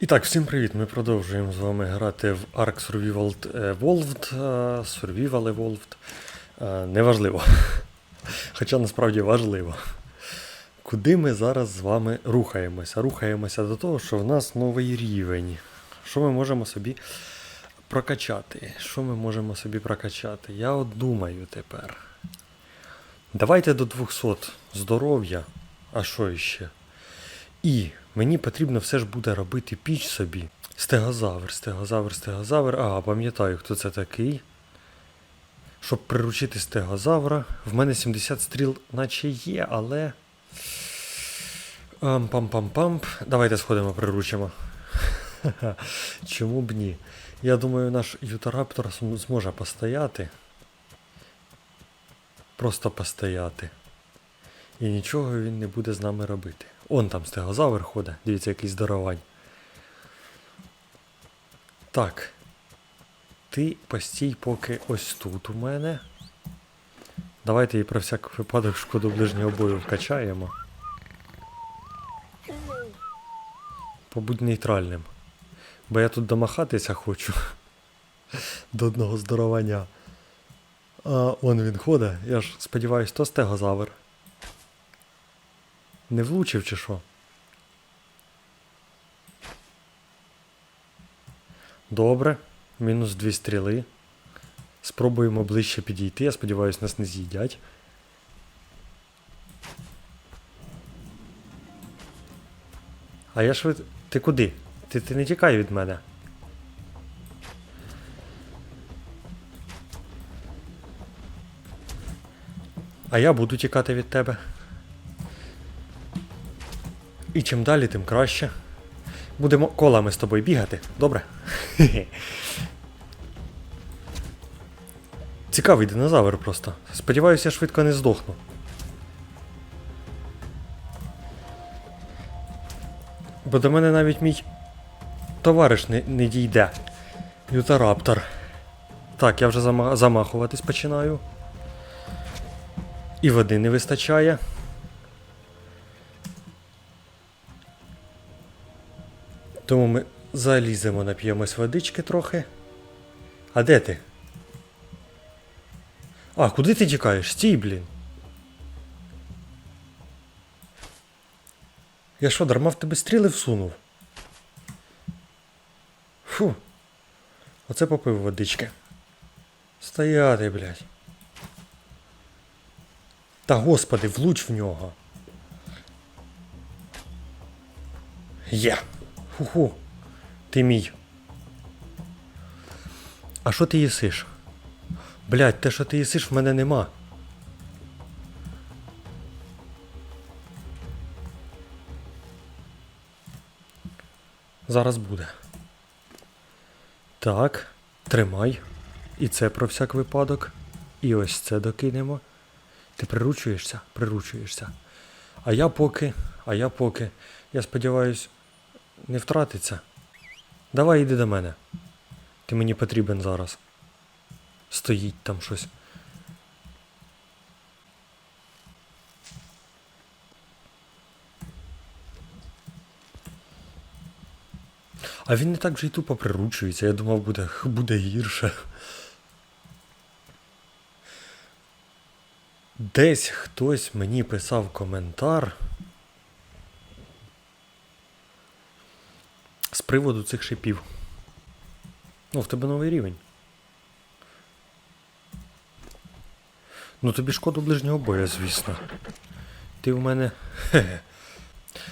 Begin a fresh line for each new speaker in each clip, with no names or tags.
І так, всім привіт! Ми продовжуємо з вами грати в Ark Survival Evolved. е, Survival Evolved. Е, Неважливо. Хоча насправді важливо. Куди ми зараз з вами рухаємося? Рухаємося до того, що в нас новий рівень. Що ми можемо собі прокачати? Що ми можемо собі прокачати? Я от думаю тепер. Давайте до 200 здоров'я. А що іще? І мені потрібно все ж буде робити піч собі. Стегозавр, стегозавр, стегозавр. Ага, пам'ятаю, хто це такий. Щоб приручити стегозавра. В мене 70 стріл, наче є, але. Пам-пам-пам. Давайте сходимо, приручимо. Чому б ні? Я думаю, наш ютараптор зможе постояти. Просто постояти. І нічого він не буде з нами робити. Он там стегозавр ходить, дивіться, який здоровань. Так. Ти постій поки ось тут у мене. Давайте і про всяк випадок шкоду ближнього бою вкачаємо. Побудь нейтральним. Бо я тут домахатися хочу. До одного здоровання. А он він ходить. Я ж сподіваюсь, то стегозавр. Не влучив чи що? Добре. Мінус дві стріли. Спробуємо ближче підійти. Я сподіваюся, нас не з'їдять. А я швид... Ти куди? Ти, ти не тікай від мене. А я буду тікати від тебе. І чим далі, тим краще. Будемо колами з тобою бігати, добре? Цікавий динозавр просто. Сподіваюся, я швидко не здохну. Бо до мене навіть мій товариш не, не дійде. Ютараптор. Так, я вже зама- замахуватись починаю. І води не вистачає. Тому ми заліземо, нап'ємось водички трохи. А де ти? А, куди ти тікаєш? Стій, блін. Я що, дарма в тебе стріли всунув? Фу. Оце попив водички. Стояти, блядь. Та господи, влуч в нього. Є. Ху-ху. Ти мій. А що ти їсиш? Блять, те, що ти їсиш, в мене нема. Зараз буде. Так, тримай. І це про всяк випадок. І ось це докинемо. Ти приручуєшся? Приручуєшся. А я поки, а я поки, я сподіваюсь, не втратиться. Давай йди до мене. Ти мені потрібен зараз. Стоїть там щось. А він не так вже й тупо приручується. Я думав, буде, буде гірше. Десь хтось мені писав коментар з приводу цих шипів. Ну, в тебе новий рівень. Ну тобі шкоду ближнього бою, звісно. Ти в мене. Хе-хе.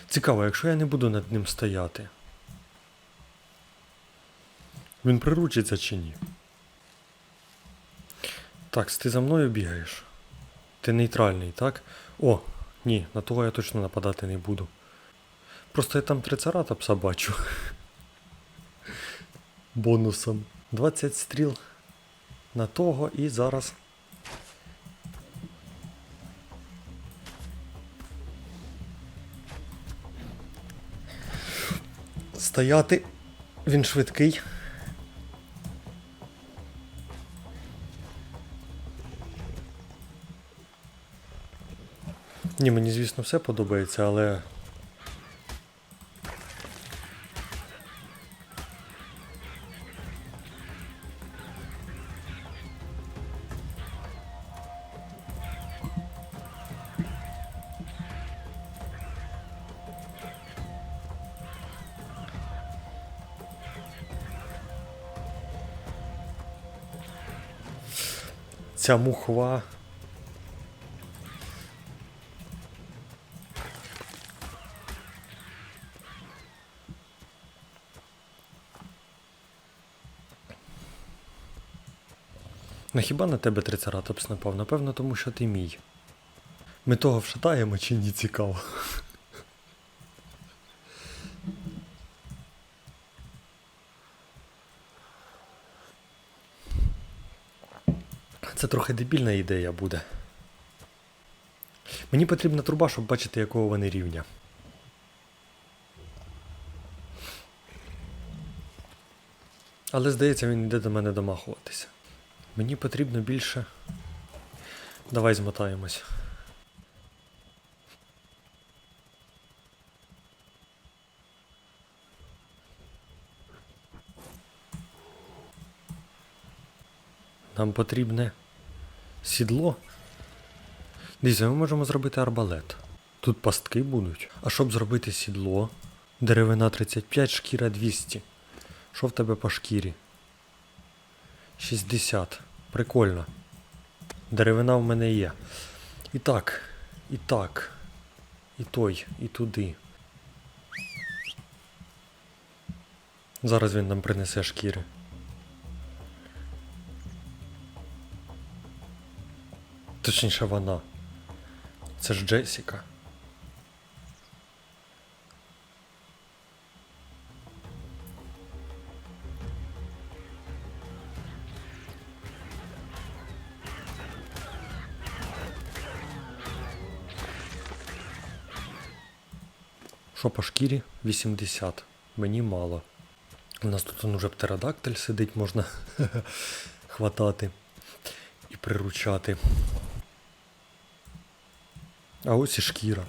Цікаво, якщо я не буду над ним стояти. Він приручиться чи ні? Так, ти за мною бігаєш. Ти нейтральний, так? О, ні, на того я точно нападати не буду. Просто я там трицератопса бачу. Бонусом. 20 стріл на того і зараз. Стояти. Він швидкий. Ні, мені, звісно, все подобається, але ця мухва. Ну хіба на тебе трицератопс напав? Напевно, тому що ти мій. Ми того вшатаємо чи ні цікаво. Це трохи дебільна ідея буде. Мені потрібна труба, щоб бачити, якого вони рівня. Але здається, він йде до мене домахуватися. Мені потрібно більше. Давай змотаємось. Нам потрібне сідло. Дивіться, ми можемо зробити арбалет. Тут пастки будуть. А щоб зробити сідло, деревина 35, шкіра 200. Що в тебе по шкірі? 60. Прикольно. Деревина в мене є. І так, і так, і той, і туди. Зараз він нам принесе шкіри. Точніше вона. Це ж Джесіка. Що по шкірі? 80. Мені мало. У нас тут он уже птеродактиль сидить, можна хватати і приручати. А ось і шкіра.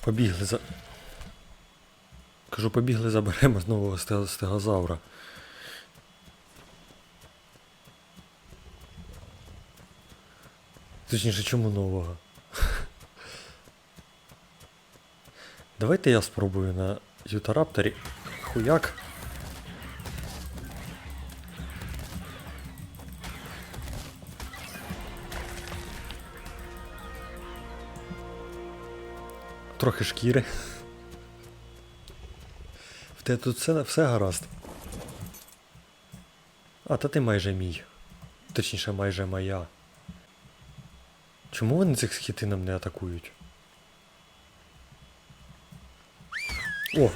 Побігли за. Кажу, побігли заберемо з нового стег- стегозавра. Точніше, чому нового? Давайте я спробую на Ютарапторі. Хуяк. Трохи шкіри. В тебе тут все, все гаразд. А, та ти майже мій. Точніше, майже моя. Чому вони цих схитином не атакують? О!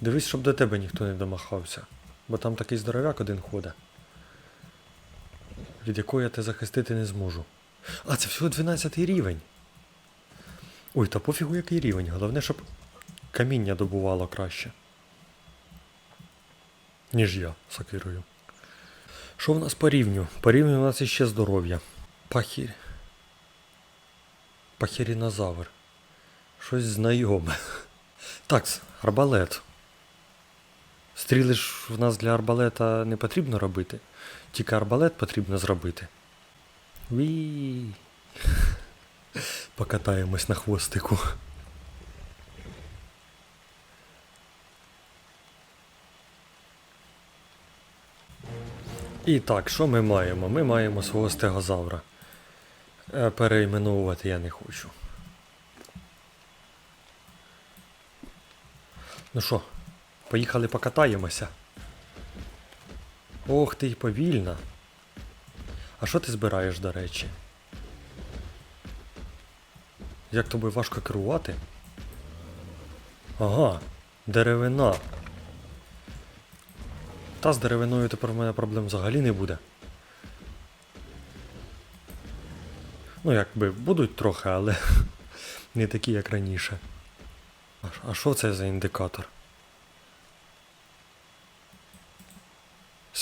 Дивись, щоб до тебе ніхто не домахався. Бо там такий здоровяк один ходить. Від якого я тебе захистити не зможу. А, це всього 12 рівень. Ой, та пофігу який рівень. Головне, щоб каміння добувало краще. Ніж я сокирую. Що в нас по рівню? По рівню у нас іще здоров'я. Пахір. Пахірінозавр. Щось знайоме. Так, арбалет. Стріли ж в нас для арбалета не потрібно робити. Тільки арбалет потрібно зробити. Ві. Покатаємось на хвостику. І так, що ми маємо? Ми маємо свого стегозавра. Е, Перейменовувати я не хочу. Ну що, поїхали покатаємося. Ох ти й повільна. А що ти збираєш, до речі? Як тобою важко керувати? Ага, деревина. Та з деревиною тепер у мене проблем взагалі не буде. Ну, якби будуть трохи, але не такі, як раніше. А що це за індикатор?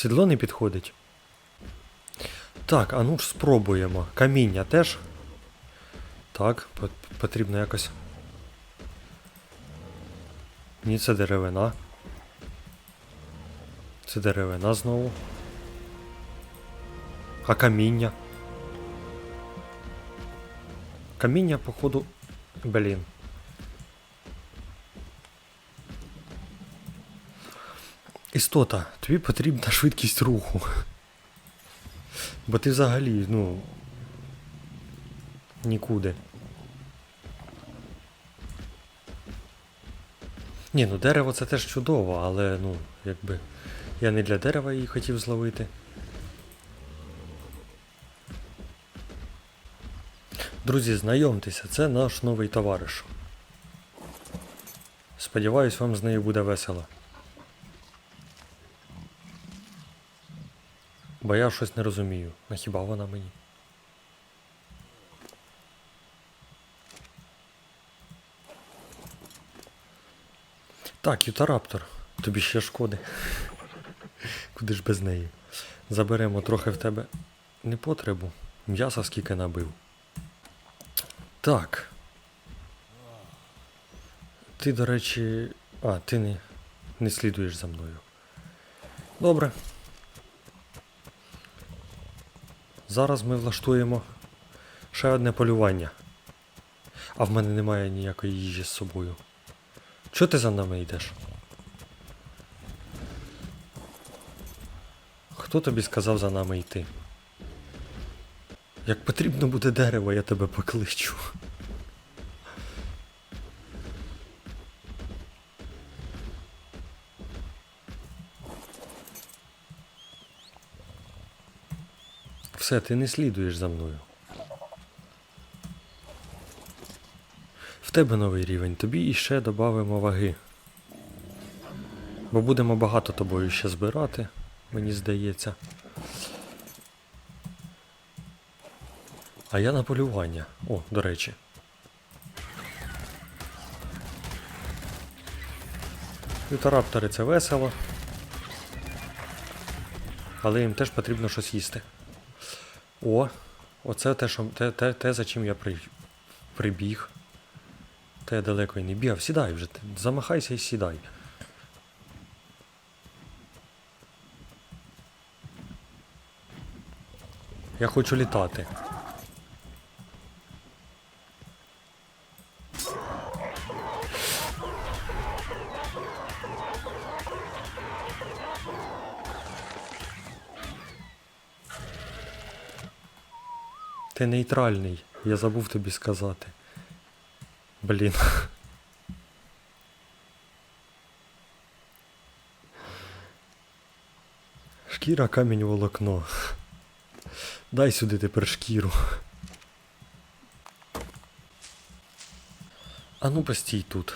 Сідло не підходить. Так, а ну ж спробуємо. Каміння теж. Так, потрібно якось. Ні, це деревина. Це деревина знову. А каміння. Каміння, походу. Блін. Істота, тобі потрібна швидкість руху. Бо ти взагалі, ну. Нікуди. Ні, ну дерево це теж чудово, але ну, якби. Я не для дерева її хотів зловити. Друзі, знайомтеся, це наш новий товариш. Сподіваюсь, вам з нею буде весело. Бо я щось не розумію. А хіба вона мені? Так, Ютараптор, тобі ще шкоди. Куди ж без неї? Заберемо трохи в тебе непотребу. М'яса скільки набив. Так. Ти, до речі. А, ти не, не слідуєш за мною. Добре. Зараз ми влаштуємо ще одне полювання. А в мене немає ніякої їжі з собою. Чого ти за нами йдеш? Хто тобі сказав за нами йти? Як потрібно буде дерево, я тебе покличу. Все, ти не слідуєш за мною. В тебе новий рівень, тобі іще додамо ваги. Бо будемо багато тобою ще збирати, мені здається. А я на полювання. О, до речі. Ютараптори це весело. Але їм теж потрібно щось їсти. О, оце те, що, те, те, те за чим я при, прибіг. Та я далеко і не бігав. Сідай вже, замахайся і сідай. Я хочу літати. Ти нейтральний, я забув тобі сказати. Блін. Шкіра камінь волокно. Дай сюди тепер шкіру. А ну постій тут.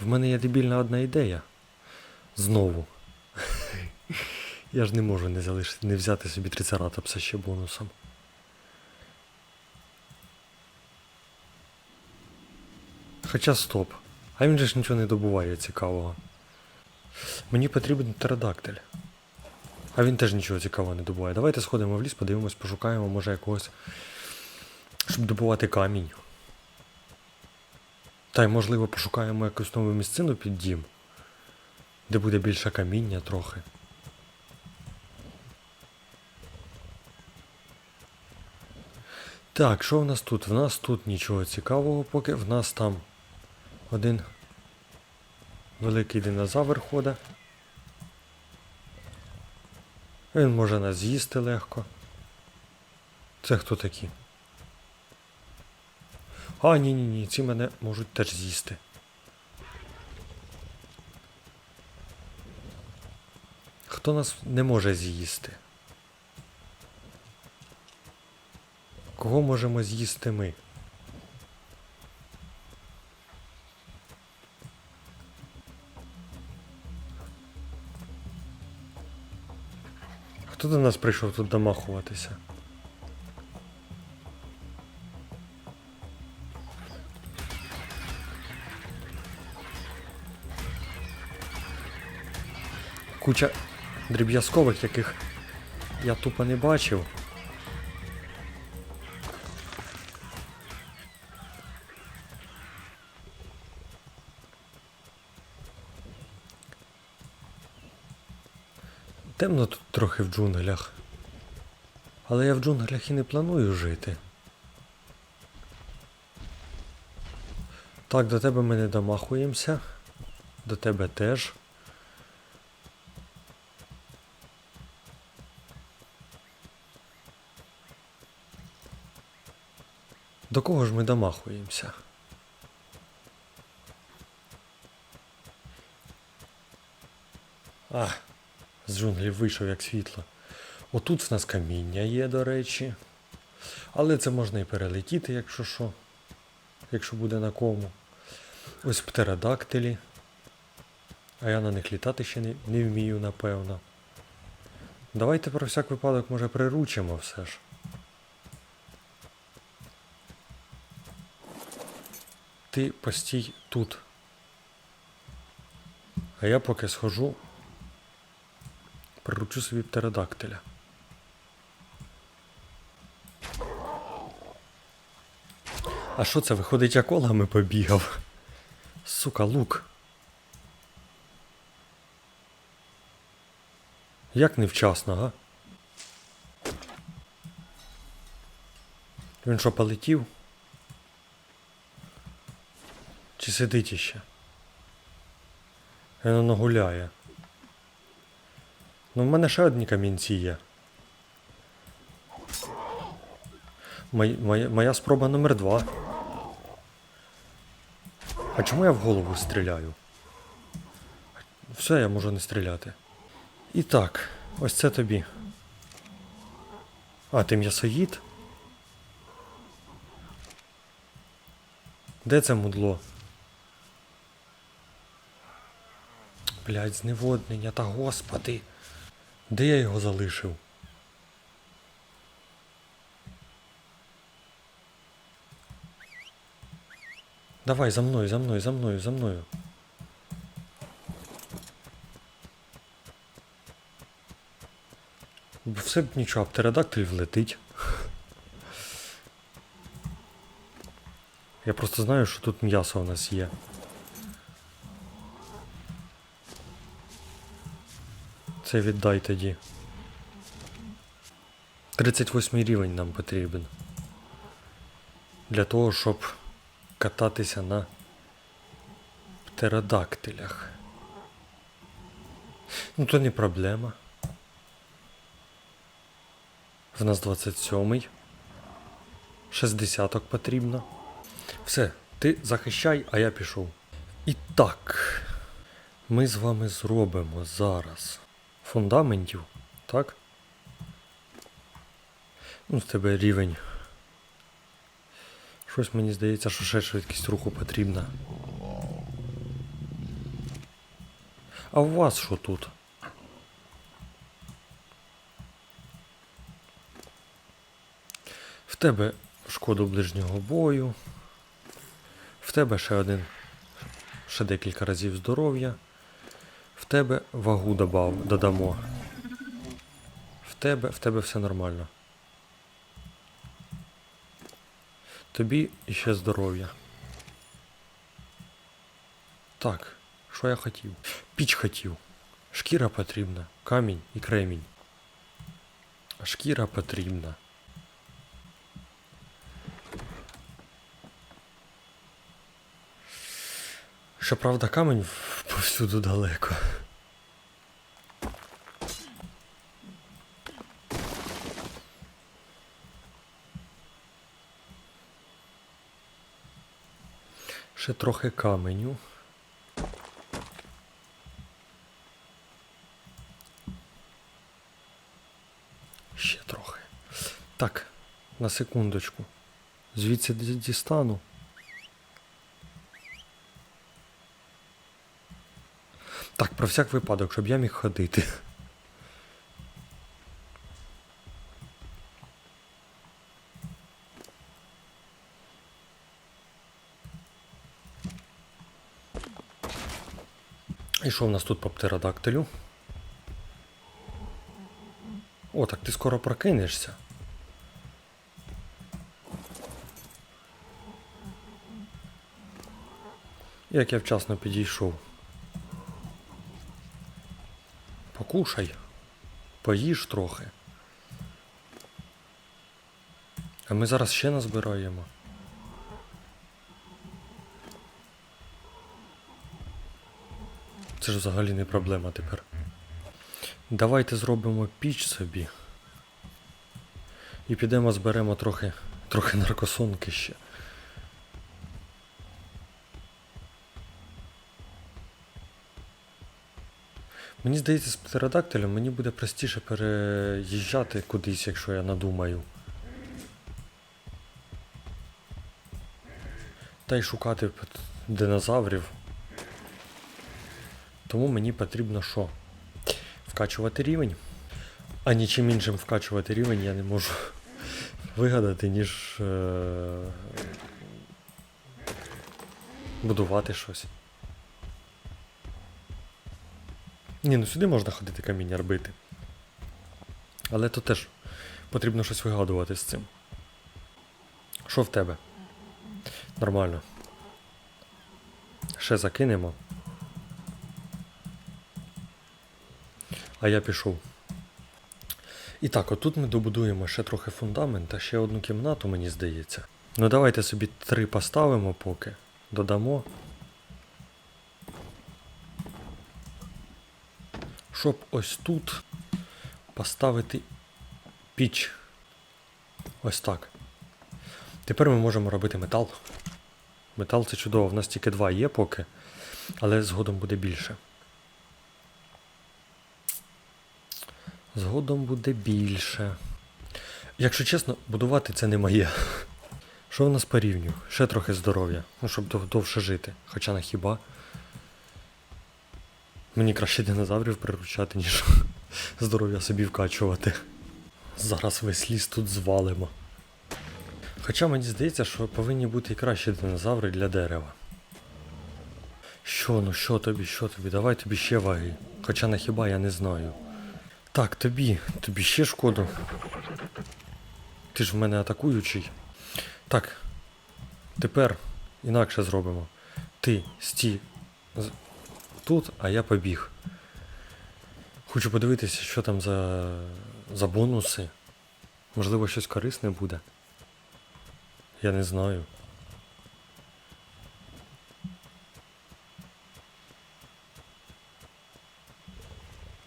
В мене є дебільна одна ідея. Знову. Я ж не можу не залишити, не взяти собі трицератопса ще бонусом. Хоча стоп. А він же ж нічого не добуває цікавого. Мені потрібен птеродактиль. А він теж нічого цікавого не добуває. Давайте сходимо в ліс, подивимось, пошукаємо, може якогось. Щоб добувати камінь. Та й можливо пошукаємо якусь нову місцину під дім, де буде більше каміння трохи. Так, що в нас тут? В нас тут нічого цікавого, поки в нас там один великий динозавр ходить. Він може нас з'їсти легко. Це хто такі? А, ні, ні, ні, ці мене можуть теж з'їсти. Хто нас не може з'їсти? Кого можемо з'їсти ми? До нас прийшов тут домахуватися? Куча дріб'язкових, яких я тупо не бачив. Темно тут трохи в джунглях. Але я в джунглях і не планую жити. Так, до тебе ми не домахуємося. До тебе теж. До кого ж ми домахуємося? Ах з джунглів вийшов як світло. Отут в нас каміння є, до речі. Але це можна і перелетіти, якщо що. Якщо буде на кому. Ось птеродактилі. А я на них літати ще не, не вмію, напевно. Давайте про всяк випадок, може, приручимо все ж. Ти постій тут. А я поки схожу. Приручу собі птеродактиля. А що це виходить, я колами побігав? Сука, лук. Як невчасно, га? Він що полетів? Чи сидить іще? Він воно гуляє. Ну, в мене ще одні камінці є. Мой, моя, моя спроба номер два. А чому я в голову стріляю? Все, я можу не стріляти. І так, ось це тобі. А, ти м'ясоїд? Де це мудло? Блять, зневоднення, та господи. Де я його залишив? Давай за мною, за мною, за мною, за мною. Все б нічого, птеродактиль влетить. Я просто знаю, що тут м'ясо у нас є. Це віддай тоді. 38 рівень нам потрібен. Для того, щоб кататися на птеродактилях. Ну, то не проблема. В нас 27-й. 60 потрібно. Все, ти захищай, а я пішов. І так, ми з вами зробимо зараз фундаментів, так? Ну, в тебе рівень. Щось мені здається, що ще швидкість руху потрібна. А у вас що тут? В тебе шкоду ближнього бою. В тебе ще один. Ще декілька разів здоров'я. В тебе вагу добав, додамо. В тебе, в тебе все нормально. Тобі іще здоров'я. Так, що я хотів? Піч хотів. Шкіра потрібна, камінь і кремінь. Шкіра потрібна. Щоправда, камінь повсюду далеко. Ще трохи каменю. Ще трохи. Так, на секундочку. Звідси дістану. Так, про всяк випадок, щоб я міг ходити. І що в нас тут по птеродактилю? О, так ти скоро прокинешся. Як я вчасно підійшов. Покушай, поїж трохи. А ми зараз ще назбираємо. Це ж взагалі не проблема тепер. Давайте зробимо піч собі. І підемо зберемо трохи Трохи наркосонки ще. Мені здається, з птеродактилем мені буде простіше переїжджати кудись, якщо я надумаю. Та й шукати динозаврів. Тому мені потрібно що? Вкачувати рівень. А нічим іншим вкачувати рівень я не можу вигадати, ніж е- будувати щось. Ні, ну сюди можна ходити каміння робити. Але то теж потрібно щось вигадувати з цим. Що в тебе? Нормально. Ще закинемо. А я пішов. І так, отут ми добудуємо ще трохи фундамент та ще одну кімнату, мені здається. Ну давайте собі три поставимо поки. Додамо. Щоб ось тут поставити піч. Ось так. Тепер ми можемо робити метал. Метал це чудово, в нас тільки два є поки, але згодом буде більше. Згодом буде більше. Якщо чесно, будувати це не моє. Що в нас по рівню? Ще трохи здоров'я. Ну, щоб довше жити. Хоча на хіба. Мені краще динозаврів приручати, ніж здоров'я собі вкачувати. Зараз весь ліс тут звалимо. Хоча мені здається, що повинні бути і кращі динозаври для дерева. Що, ну що тобі, що тобі? Давай тобі ще ваги. Хоча на хіба я не знаю. Так, тобі, тобі ще шкоду. Ти ж в мене атакуючий. Так. Тепер інакше зробимо. Ти стій з- тут, а я побіг. Хочу подивитися, що там за, за бонуси. Можливо, щось корисне буде. Я не знаю.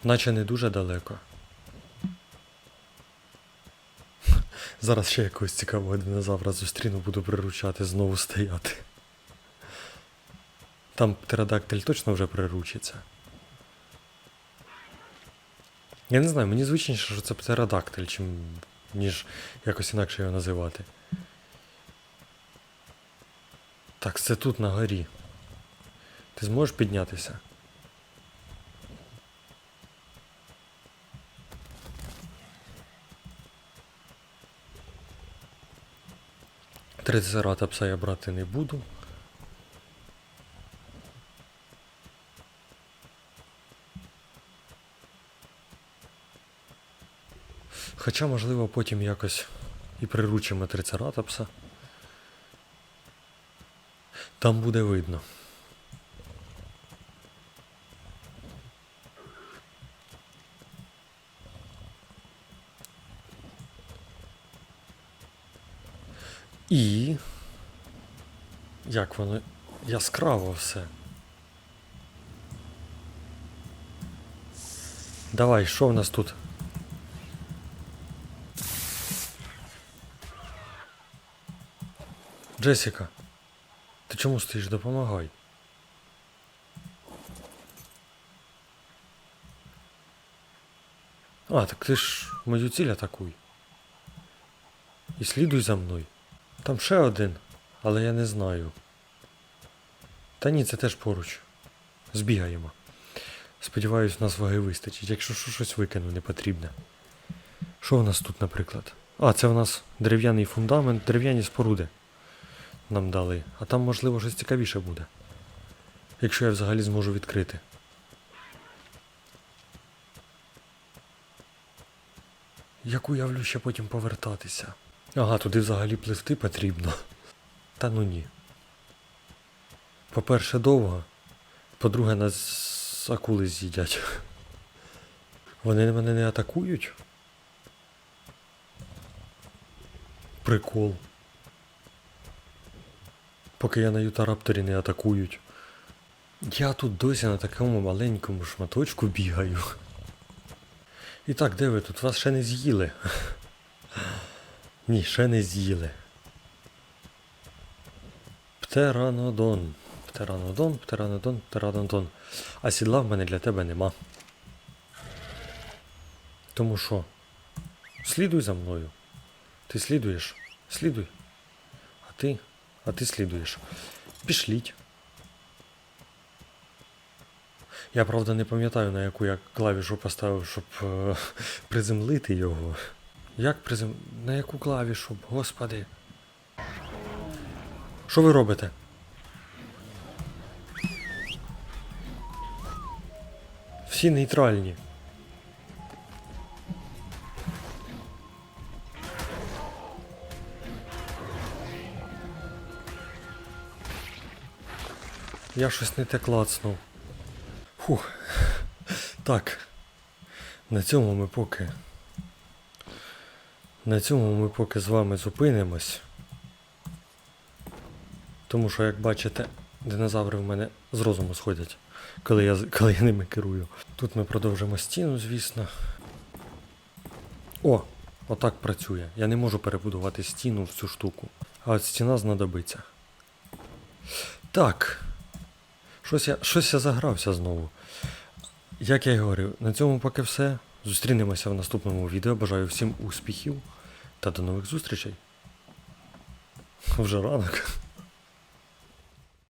Наче не дуже далеко. Зараз ще якогось цікавого динозавра зустріну, буду приручати, знову стояти. Там птеродактиль точно вже приручиться. Я не знаю, мені звичніше, що це птеродактиль, чим, ніж якось інакше його називати. Так, це тут на горі. Ти зможеш піднятися? Трицератопса я брати не буду. Хоча, можливо, потім якось і приручимо трицератопса. Там буде видно. І. Як воно яскраво все. Давай, що в нас тут? Джесіка, ти чому стоїш? Допомагай. А, так ти ж мою ціль атакуй. І слідуй за мною. Там ще один, але я не знаю. Та ні, це теж поруч. Збігаємо. Сподіваюсь, нас ваги вистачить, якщо що щось викину не потрібне. Що у нас тут, наприклад? А, це у нас дерев'яний фундамент, дерев'яні споруди нам дали. А там, можливо, щось цікавіше буде. Якщо я взагалі зможу відкрити. Як уявлю ще потім повертатися. Ага, туди взагалі пливти потрібно. Та ну ні. По-перше, довго. По-друге, нас акули з'їдять. Вони мене не атакують. Прикол. Поки я на Ютарапторі не атакують. Я тут досі на такому маленькому шматочку бігаю. І так, де ви тут? Вас ще не з'їли. Ні, ще не з'їли. Птеранодон. Птеранодон, птеранодон, птеранодон. А сідла в мене для тебе нема. Тому що? Слідуй за мною. Ти слідуєш? Слідуй. А ти? А ти слідуєш. Пішліть. Я правда не пам'ятаю, на яку я клавішу поставив, щоб е, приземлити його. Як призем... На яку клавішу? Господи. Що ви робите? Всі нейтральні. Я щось не те клацнув. Фух. Так. На цьому ми поки. На цьому ми поки з вами зупинимось. Тому що, як бачите, динозаври в мене з розуму сходять, коли я, коли я ними керую. Тут ми продовжимо стіну, звісно. О! Отак працює. Я не можу перебудувати стіну в цю штуку. А от стіна знадобиться. Так. Щось я, щось я загрався знову. Як я й говорив, на цьому поки все. Зустрінемося в наступному відео. Бажаю всім успіхів та до нових зустрічей. Вже ранок.